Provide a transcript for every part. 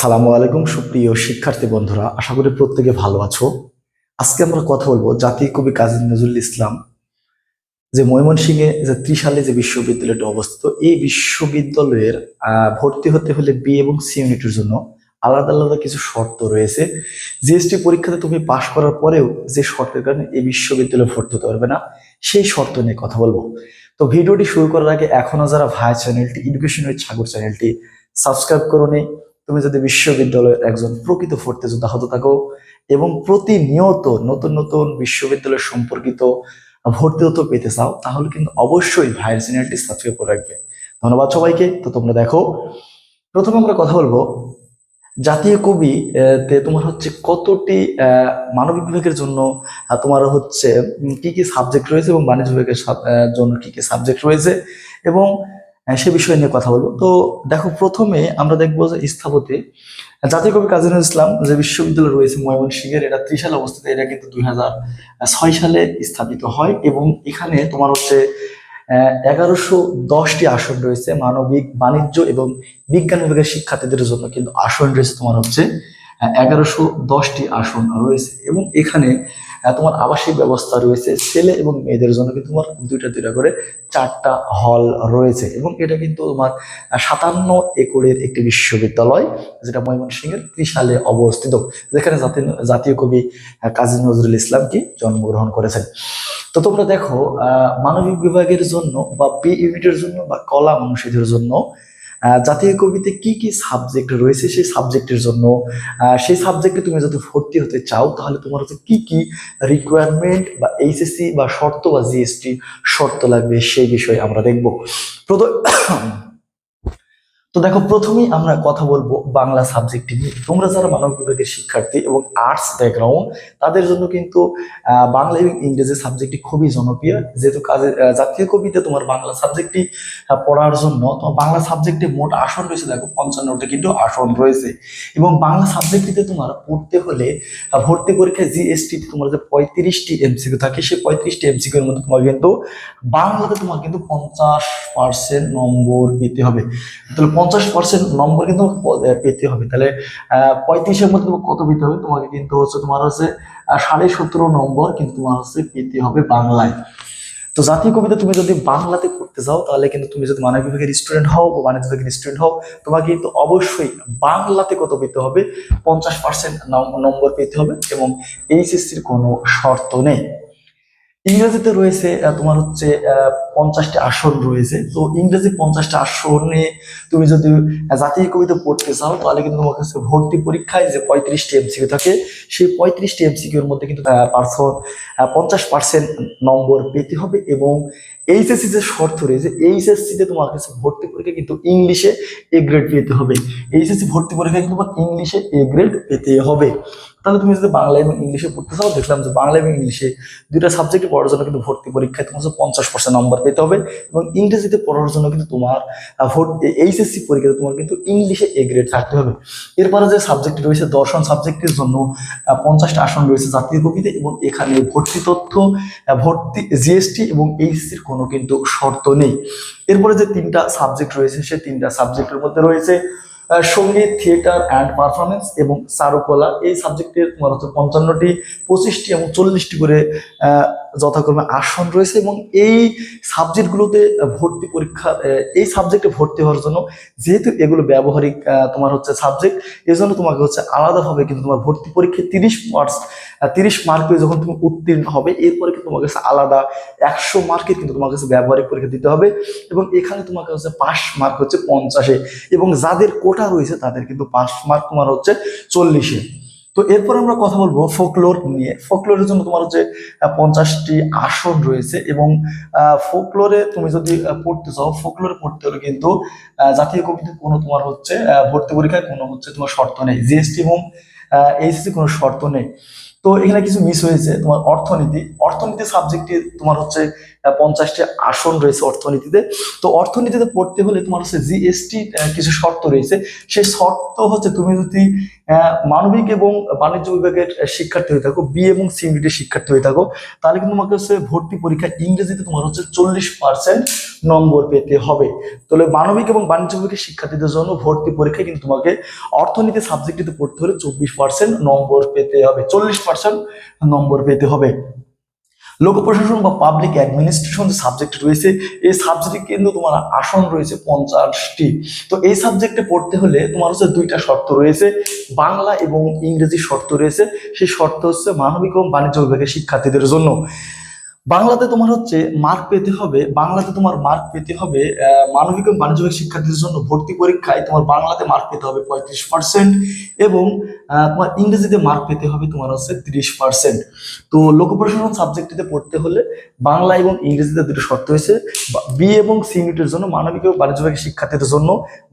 আসসালামু আলাইকুম, সুপ্রিয় শিক্ষার্থী বন্ধুরা, আশা করি প্রত্যেকে ভালো আছো। আজকে আমরা কথা বলব জাতি কবি কাজী নজরুল ইসলাম, যে ময়মনসিংহে যে ত্রিশালে যে বিশ্ববিদ্যালয়টি অবস্থিত, এই বিশ্ববিদ্যালয়ের ভর্তি হতে হলে বি এবং সি ইউনিটের জন্য আলাদা আলাদা কিছু শর্ত রয়েছে। জিএসটি পরীক্ষাতে তুমি পাশ করার পরেও যে শর্তের কারণে এই বিশ্ববিদ্যালয়ে ভর্তি হতে পারবে না, সেই শর্ত নিয়ে কথা বলব। তো ভিডিওটি শুরু করার আগে এখনও যারা ভাই চ্যানেলটি এডুকেশন উইথ সাগর চ্যানেলটি সাবস্ক্রাইব করো তুমি যদি বিশ্ববিদ্যালয়ের একজন প্রকৃত ভর্তি যোদ্ধা থাকো এবং প্রতিনিয়ত নতুন নতুন বিশ্ববিদ্যালয় সম্পর্কিত ভর্তি হতে পেতে চাও, তাহলে কিন্তু অবশ্যই ভাইয়ের চ্যানেলটি সাবস্ক্রাইব করে রাখবে। ধন্যবাদ সবাইকে। তো তোমরা দেখো, প্রথমে আমরা কথা বলব, জাতীয় কবি তে তোমার হচ্ছে কতটি মানবিক বিভাগের জন্য তোমার হচ্ছে কি কি সাবজেক্ট রয়েছে এবং বাণিজ্য বিভাগের জন্য কি কি সাবজেক্ট রয়েছে এবং সে বিষয় নিয়ে কথা বলব। তো দেখো, প্রথমে আমরা দেখব যে স্থাপতি, জাতীয় কবি কাজী নজরুল ইসলাম যে বিশ্ববিদ্যালয় রয়েছে ময়মনসিংহের, এটা ত্রিশালে অবস্থিত, এটা কিন্তু দুই ছয় সালে স্থাপিত হয় এবং এখানে তোমার হচ্ছে এগারোশো দশটি আসন রয়েছে, মানবিক, বাণিজ্য এবং বিজ্ঞান বিভাগের শিক্ষার্থীদের জন্য কিন্তু আসন রয়েছে তোমার হচ্ছে এগারোশো দশটি আসন রয়েছে এবং এখানে তোমার আবাসিক ব্যবস্থা রয়েছে, ছেলে এবং মেয়েদের জন্য কিন্তু তোমার দুইটা দুইটা করে চারটা হল রয়েছে এবং এটা কিন্তু তোমার সাতান্ন একরের একটি বিশ্ববিদ্যালয় যেটা ময়মনসিংহের ত্রিশালে অবস্থিত, যেখানে জাতীয় কবি কাজী নজরুল ইসলাম কি জন্মগ্রহণ করেছেন। তো তোমরা দেখো মানবিক বিভাগের জন্য বা বি ইউনিটের জন্য বা কলা মানুষের জন্য জাতীয় কবিতে কি কি সাবজেক্ট রয়েছে সেই সাবজেক্টের জন্য? সেই সাবজেক্টে তুমি যদি ভর্তি হতে চাও, তাহলে তোমার হচ্ছে কি কি রিকোয়ারমেন্ট বা এইচএসসি বা শর্ত বা জিএসটি শর্ত লাগবে সেই বিষয়ে আমরা দেখব। প্রথম তো দেখো, প্রথমেই আমরা কথা বলব বাংলা সাবজেক্ট নিয়ে। তোমরা যারা মানব বিভাগের শিক্ষার্থী এবং আর্টস ব্যাকগ্রাউন্ড তাদের জন্য কিন্তু বাংলা এবং ইংরেজি সাবজেক্টটি খুবই জনপ্রিয়। যেহেতু কাজে জাতীয় কবিতে তোমার বাংলা সাবজেক্টটি পড়ার জন্য তোমার বাংলা সাবজেক্টে মোট আসন রয়েছে, দেখো, পঞ্চান্নটা কিন্তু আসন রয়েছে। এবং বাংলা সাবজেক্টটিতে তোমার পড়তে হলে ভর্তি পরীক্ষায় জিএসটি তোমার যে পঁয়ত্রিশটি এমসিকিউ থাকে, সেই পঁয়ত্রিশটি এমসিকিউর মধ্যে তোমার কিন্তু, বাংলাতে তোমার কিন্তু পঞ্চাশ পার্সেন্ট নম্বর পেতে হবে। তাহলে পঞ্চাশ পার্সেন্ট নম্বর কিন্তু পেতে হবে। তাহলে পঁয়ত্রিশের মধ্যে কত পেতে হবে? তোমাকে কিন্তু হচ্ছে তোমার হচ্ছে সাড়ে সতেরো নম্বর কিন্তু তোমার হচ্ছে পেতে হবে বাংলায়। তো জাতীয় কবিতা তুমি যদি বাংলাতে করতে চাও, তাহলে কিন্তু তুমি যদি মানব বিভাগের স্টুডেন্ট হও বা বাণিজ্য বিভাগের স্টুডেন্ট হও, তোমাকে কিন্তু অবশ্যই বাংলাতে কত পেতে হবে? পঞ্চাশ পার্সেন্ট নম্বর পেতে হবে এবং এইচএসসির কোনো শর্ত নেই। ইংরেজিতে রয়েছে তোমার হচ্ছে পঞ্চাশটি আসন রয়েছে। তো ইংরেজি পঞ্চাশটা আসনে তুমি যদি জাতীয় কবিতা পড়তে চাও, তাহলে কিন্তু তোমার কাছে ভর্তি পরীক্ষায় যে পঁয়ত্রিশটি এমসিকিউ থাকে, সেই পঁয়ত্রিশটি এমসিকিউর মধ্যে কিন্তু পার্সন পঞ্চাশ পার্সেন্ট নম্বর পেতে হবে এবং এইচএসসি যে শর্ত রয়েছে এইচএসসি তে তোমার কাছে ভর্তি পরীক্ষা কিন্তু ইংলিশে এ গ্রেড পেতে হবে। এইচএসসি ভর্তি পরীক্ষা কিন্তু তোমার ইংলিশে এ গ্রেড পেতে হবে। তাহলে তুমি যদি বাংলা এবং ইংলিশে পড়তে চাও, দেখলাম যে বাংলা এবং ইংলিশে দুইটা সাবজেক্টে পড়ার জন্য কিন্তু ভর্তি পরীক্ষায় তোমার পঞ্চাশ পার্সেন্ট নম্বর পেতে হবে এবং ইংরেজিতে পড়ার জন্য কিন্তু তোমার এইচএসসি পরীক্ষাতে তোমার কিন্তু ইংলিশে এ গ্রেড থাকতে হবে। এরপরে যে সাবজেক্ট রয়েছে, দর্শন সাবজেক্টের জন্য পঞ্চাশটা আসন রয়েছে জাতীয় কবিতে এবং এখানে ভর্তি তথ্য ভর্তি জিএসটি এবং এইচএসসির কোনো কিন্তু শর্ত নেই। এরপরে যে তিনটা সাবজেক্ট রয়েছে, সে তিনটা সাবজেক্টের মধ্যে রয়েছে সংগীত থিয়েটার অ্যান্ড পারফরমেন্স এবং চারুকলা। এই সাবজেক্টের হচ্ছে পঞ্চান্নটি, পঁচিশটি এবং চল্লিশটি করে যথাক্রমে আসন রয়েছে এবং এই সাবজেক্টগুলোতে ভর্তি পরীক্ষা এই সাবজেক্টে ভর্তি হওয়ার জন্য যেহেতু এগুলো ব্যবহারিক তোমার হচ্ছে সাবজেক্ট এই জন্য তোমাকে হচ্ছে আলাদাভাবে কিন্তু তোমার ভর্তি পরীক্ষায় তিরিশ মার্কস তিরিশ মার্কে যখন তুমি উত্তীর্ণ হবে, এরপরে কিন্তু তোমার কাছে আলাদা একশো মার্কের কিন্তু তোমার কাছে ব্যবহারিক পরীক্ষা দিতে হবে এবং এখানে তোমার কাছে পাস মার্ক হচ্ছে পঞ্চাশে এবং যাদের কোটা রয়েছে তাদের কিন্তু পাস মার্ক তোমার হচ্ছে চল্লিশে। তো এরপর আমরা কথা বলব ফোকলোর নিয়ে। ফোকলোরের জন্য তোমার হচ্ছে পঞ্চাশটি আসন রয়েছে এবং ফোকলোরে তুমি যদি পড়তে চাও ফোকলোরে পড়তে হলে কিন্তু জাতীয় কবিতে কোনো তোমার হচ্ছে ভর্তি পরীক্ষায় কোনো হচ্ছে তোমার শর্ত নেই। জিএসটি এবং এইচএসসি কোনো শর্ত নেই। তো এখানে কিছু মিস হয়েছে তোমার অর্থনীতি। অর্থনীতি সাবজেক্টে তোমার হচ্ছে পঞ্চাশটি আসন রয়েছে অর্থনীতিতে। তো অর্থনীতিতে পড়তে হলে তোমার হচ্ছে জিএসটি কিছু শর্ত রয়েছে। সেই শর্ত হচ্ছে তুমি যদি মানবিক এবং বাণিজ্য বিভাগের শিক্ষার্থী হয়ে থাকো, বি এবং সি ইউনিটের শিক্ষার্থী হয়ে থাকো, তাহলে কিন্তু তোমাকে হচ্ছে ভর্তি পরীক্ষা ইংরেজিতে তোমার হচ্ছে চল্লিশ পার্সেন্ট নম্বর পেতে হবে। তাহলে মানবিক এবং বাণিজ্য বিভাগের শিক্ষার্থীদের জন্য ভর্তি পরীক্ষায় কিন্তু তোমাকে অর্থনীতি সাবজেক্টটিতে পড়তে হলে চব্বিশ পার্সেন্ট নম্বর পেতে হবে, চল্লিশ পার্সেন্ট নম্বর পেতে হবে। লোক প্রশাসন বা পাবলিক অ্যাডমিনিস্ট্রেশন যে সাবজেক্ট রয়েছে, এই সাবজেক্টে কিন্তু তোমার আসন রয়েছে পঞ্চাশটি। তো এই সাবজেক্টে পড়তে হলে তোমার হচ্ছে দুইটা শর্ত রয়েছে, বাংলা এবং ইংরেজি শর্ত রয়েছে। সেই শর্ত হচ্ছে মানবিক এবং বাণিজ্য বিভাগের শিক্ষার্থীদের জন্য। বাংলাতে তোমার হচ্ছে মার্ক পেতে হবে, বাংলাতে তোমার মার্ক পেতে হবে মানবিক এবং বাণিজ্য বিভাগের শিক্ষার্থীদের জন্য ভর্তি পরীক্ষায় তোমার বাংলাতে মার্ক পেতে হবে পঁয়ত্রিশ পার্সেন্ট এবং তোমার ইংরেজিতে মার্ক পেতে হবে তোমার হচ্ছে তিরিশ পার্সেন্ট তো লোক প্রশাসন সাবজেক্টটিতে পড়তে হলে বাংলা এবং ইংরেজিতে দুটো শর্ত হয়েছে, বি এবং সি ইউনিটের জন্য মানবিক এবং বাণিজ্য বিভাগের শিক্ষার্থীদের জন্য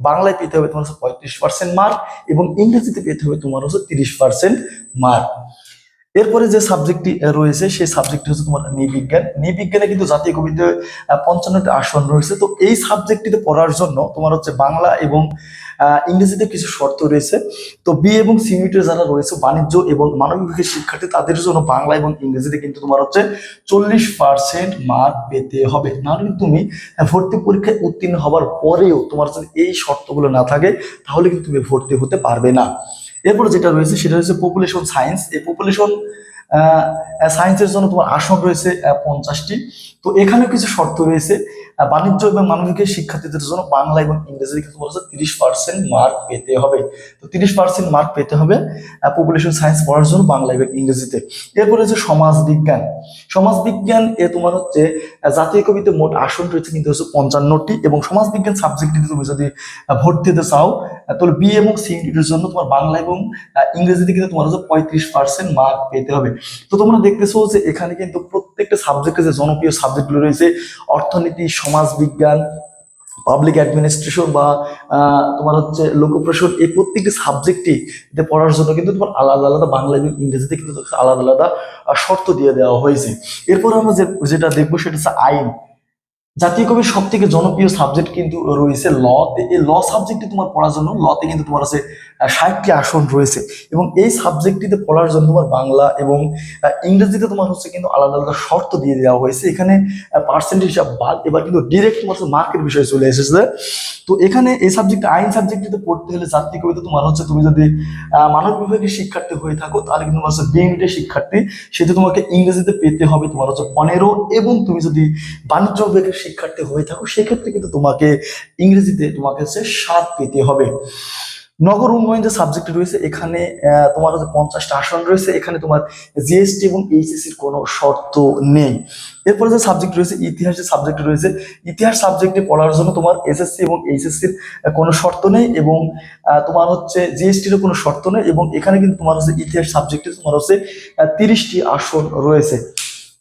বাংলায় পেতে হবে তোমার হচ্ছে পঁয়ত্রিশ পার্সেন্ট মার্ক এবং ইংরেজিতে পেতে হবে তোমার হচ্ছে তিরিশ পার্সেন্ট মার্ক এরপরে যে সাবজেক্টটি রয়েছে, সেই সাবজেক্টটি হচ্ছে তোমার নৃবিজ্ঞান। নৃবিজ্ঞানে কিন্তু জাতীয় কবিতে পঞ্চান্নটি আসন রয়েছে। তো এই সাবজেক্টটিতে পড়ার জন্য তোমার হচ্ছে বাংলা এবং ইংরেজিতে কিছু শর্ত রয়েছে। তো বি এবং সি ইউনিটের যারা রয়েছে, বাণিজ্য এবং মানবিক শিক্ষার্থী, তাদের জন্য বাংলা এবং ইংরেজিতে কিন্তু তোমার হচ্ছে চল্লিশ পার্সেন্ট মার্ক পেতে হবে। নাহলে তুমি ভর্তি পরীক্ষায় উত্তীর্ণ হবার পরেও তোমার যদি এই শর্তগুলো না থাকে, তাহলে কিন্তু তুমি ভর্তি হতে পারবে না। এরপর যেটা রয়েছে, সেটা হচ্ছে পপুলেশন সায়েন্স এই পপুলেশন সায়েন্সের জন্য তোমার আসন রয়েছে পঞ্চাশটি। তো এখানেও কিছু শর্ত রয়েছে। বাণিজ্য এবং মানবিকের শিক্ষার্থীদের জন্য বাংলা এবং ইংরেজিতে কিন্তু তোমার হচ্ছে তিরিশ পার্সেন্ট মার্ক পেতে হবে। তো তিরিশ পার্সেন্ট মার্ক পেতে হবে পপুলেশন সায়েন্স পড়ার জন্য বাংলা এবং ইংরেজিতে। এরপরে হচ্ছে সমাজ বিজ্ঞান সমাজ বিজ্ঞান এ তোমার হচ্ছে জাতীয় কবিতে মোট আসন রয়েছে কিন্তু হচ্ছে পঞ্চান্নটি এবং সমাজ বিজ্ঞান সাবজেক্টটিতে তুমি যদি ভর্তি হতে চাও তাহলে বি এবং সি জন্য তোমার বাংলা এবং ইংরেজিতে কিন্তু তোমার হচ্ছে পঁয়ত্রিশ পার্সেন্ট মার্ক পেতে হবে। তো তোমরা দেখতেছো যে এখানে কিন্তু প্রত্যেকটা সাবজেক্টে যে জনপ্রিয় সাবজেক্টগুলো রয়েছে, অর্থনীতি, সমাজবিজ্ঞান পাবলিক অ্যাডমিনিস্ট্রেশন বা তোমার হচ্ছে লোকপ্রশাসন এই প্রত্যেকটি সাবজেক্টই পড়ার জন্য কিন্তু তোমার আলাদা আলাদা বাংলা এবং ইংরেজিতে কিন্তু আলাদা আলাদা শর্ত দিয়ে দেওয়া হয়েছে। এরপর আমরা যেটা দেখব সেটা হচ্ছে আইন। জাতীয় কবির সব থেকে জনপ্রিয় সাবজেক্ট কিন্তু রয়েছে ল এই ল সাবজেক্টটি তোমার পড়ার জন্য লতে কিন্তু তোমার আছে ষাটটি আসন রয়েছে। এবং এই সাবজেক্টটিতে পড়ার জন্য তোমার বাংলা এবং ইংরেজিতে তোমার হচ্ছে কিন্তু আলাদা আলাদা শর্ত দিয়ে দেওয়া হয়েছে। এখানে পার্সেন্টেজ হিসাব বাদ এবার কিন্তু ডিরেক্ট তোমার মার্কের বিষয় চলে এসেছে। তো এখানে এই সাবজেক্ট আইন সাবজেক্টটিতে পড়তে হলে জাতীয় কবিতা তোমার হচ্ছে তুমি যদি মানব বিভাগের শিক্ষার্থী হয়ে থাকো, তাহলে কিন্তু তোমার হচ্ছে বি শিক্ষার্থী। সেটা তোমাকে ইংরেজিতে পেতে হবে তোমার হচ্ছে পনেরো এবং তুমি যদি বাণিজ্য বিভাগের শিক্ষার্থী হয়ে থাকো, সেক্ষেত্রে কিন্তু তোমাকে ইংরেজিতে তোমাকে হচ্ছে সাত পেতে হবে। নগর উন্নয়ন যে সাবজেক্ট রয়েছে, এখানে তোমার হচ্ছে পঞ্চাশটা আসন রয়েছে, এখানে তোমার জিএসটি এবং এইচএসির কোনো শর্ত নেই। এরপরে যে সাবজেক্ট রয়েছে ইতিহাসের সাবজেক্ট রয়েছে, ইতিহাস সাবজেক্টে পড়ার জন্য তোমার এসএসসি এবং এইচএসসির কোনো শর্ত নেই এবং তোমার হচ্ছে জিএসটিরও কোনো শর্ত নেই এবং এখানে কিন্তু তোমার হচ্ছে ইতিহাস সাবজেক্টে তোমার হচ্ছে তিরিশটি আসন রয়েছে।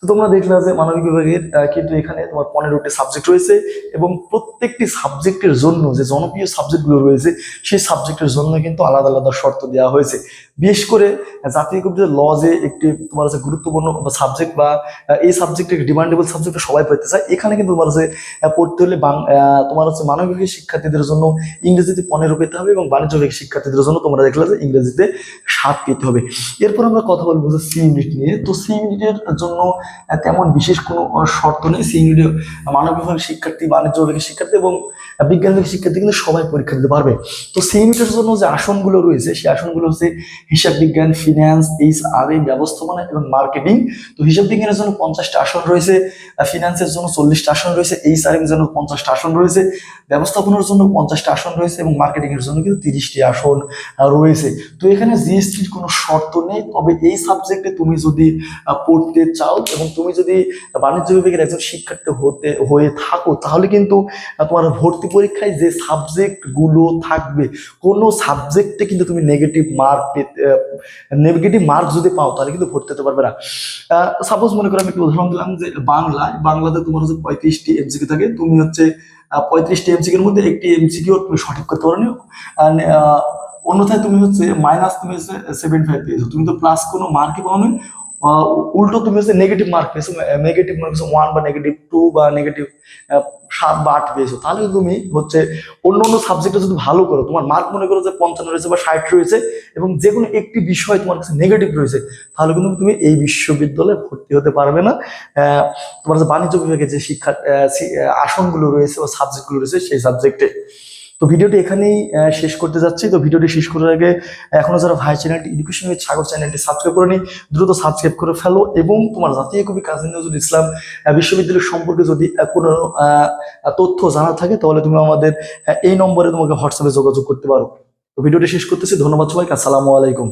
তো তোমরা দেখলে যে মানবিক বিভাগের কিন্তু এখানে তোমার পনেরোটি সাবজেক্ট রয়েছে এবং প্রত্যেকটি সাবজেক্টের জন্য যে জনপ্রিয় সাবজেক্টগুলো রয়েছে, সেই সাবজেক্টের জন্য কিন্তু আলাদা আলাদা শর্ত দেওয়া হয়েছে। বিশেষ করে জাতীয় কবিতার ল যে একটি তোমার হচ্ছে গুরুত্বপূর্ণ সাবজেক্ট বা এই সাবজেক্ট ডিমান্ডেবল সাবজেক্ট সবাই পড়তে চায়। এখানে কিন্তু তোমার হচ্ছে পড়তে হলে তোমার হচ্ছে মানবিক শিক্ষার্থীদের জন্য ইংরেজিতে পনেরো পেতে হবে এবং বাণিজ্য বিভাগের শিক্ষার্থীদের জন্য তোমরা দেখলে যে ইংরেজিতে সাত পেতে হবে। এরপর আমরা কথা বলব যে সি ইউনিট নিয়ে। তো সি ইউনিটের জন্য তেমন বিশেষ কোনো শর্ত নেই। সি ইউনিটে মানব বিভাগের শিক্ষার্থী বাণিজ্য বিভাগের শিক্ষার্থী এবং বিজ্ঞান বিভাগের শিক্ষার্থী কিন্তু সবাই পরীক্ষা দিতে পারবে। তো সি ইউনিটের জন্য যে আসনগুলো রয়েছে, সেই আসনগুলো হচ্ছে হিসাব বিজ্ঞান ফিনান্স এইচ আর ব্যবস্থাপনা এবং মার্কেটিং তো হিসাব বিজ্ঞানের জন্য পঞ্চাশটা আসন রয়েছে ফিনান্সের জন্য চল্লিশটা আসন রয়েছে এইচ আর জন্য পঞ্চাশটা আসন রয়েছে, ব্যবস্থাপনার জন্য পঞ্চাশটা আসন রয়েছে এবং মার্কেটিং এর জন্য কিন্তু তিরিশটি আসন রয়েছে। তো এখানে জিএসটির কোনো শর্ত নেই, তবে এই সাবজেক্টে তুমি যদি পড়তে চাও এবং তুমি যদি বাণিজ্য বিভাগের একজন শিক্ষার্থী হতে, হয়ে থাকো, তাহলে কিন্তু তোমার ভর্তি পরীক্ষায় যে সাবজেক্টগুলো থাকবে, কোনো সাবজেক্টে কিন্তু তুমি নেগেটিভ মার্ক পেতে নেগেটিভ মার্ক যদি পাও, তাহলে কিন্তু ভর্তি হতে পারবে না। সাপোজ মনে করো আমি একটু উদাহরণ দিলাম যে বাংলা, বাংলাতে তোমার হচ্ছে পঁয়ত্রিশটি এমসিকিউ থাকে, তুমি হচ্ছে পঁয়ত্রিশটি এমসিকিউর মধ্যে একটি এমসিকিউ তুমি সঠিক করতে পারো অন্যথায় তুমি হচ্ছে মাইনাস তুমি হচ্ছে সেভেন ফাইভ পেয়েছ তুমি তো প্লাস কোনো মার্কই পাওনি। উল্টো তুমি হচ্ছে নেগেটিভ মার্ক পেয়েছ নেগেটিভ মার্ক ওয়ান বা নেগেটিভ টু বা নেগেটিভ সাত বা আট পেয়েছ। তাহলে তুমি হচ্ছে অন্য অন্য সাবজেক্টে যদি ভালো করো, তোমার মার্ক মনে করো যে পঞ্চান্ন রয়েছে বা ষাট রয়েছে এবং যে কোনো একটি বিষয় তোমার কাছে নেগেটিভ রয়েছে, তাহলে কিন্তু তুমি এই বিশ্ববিদ্যালয়ে ভর্তি হতে পারবে না। তোমার যে বাণিজ্য বিভাগে যে শিক্ষা আসনগুলো রয়েছে বা সাবজেক্টগুলো রয়েছে সেই সাবজেক্টে তো ভিডিওটি এখানেই শেষ করতে যাচ্ছি। তো ভিডিওটি শেষ করার আগে, এখনও যারা ভাই চ্যানেলটি এডুকেশন উইথ সাগর চ্যানেলটি সাবস্ক্রাইব করে নি দ্রুত সাবস্ক্রাইব করে ফেলো এবং তোমার জাতীয় কবি কাজী নজরুল ইসলাম বিশ্ববিদ্যালয় সম্পর্কে যদি কোনো তথ্য জানা থাকে, তাহলে তুমি আমাদের এই নম্বরে তোমাকে হোয়াটসঅ্যাপে যোগাযোগ করতে পারো। তো ভিডিওটি শেষ করতেছি। ধন্যবাদ সবাইকে। আসসালামু আলাইকুম।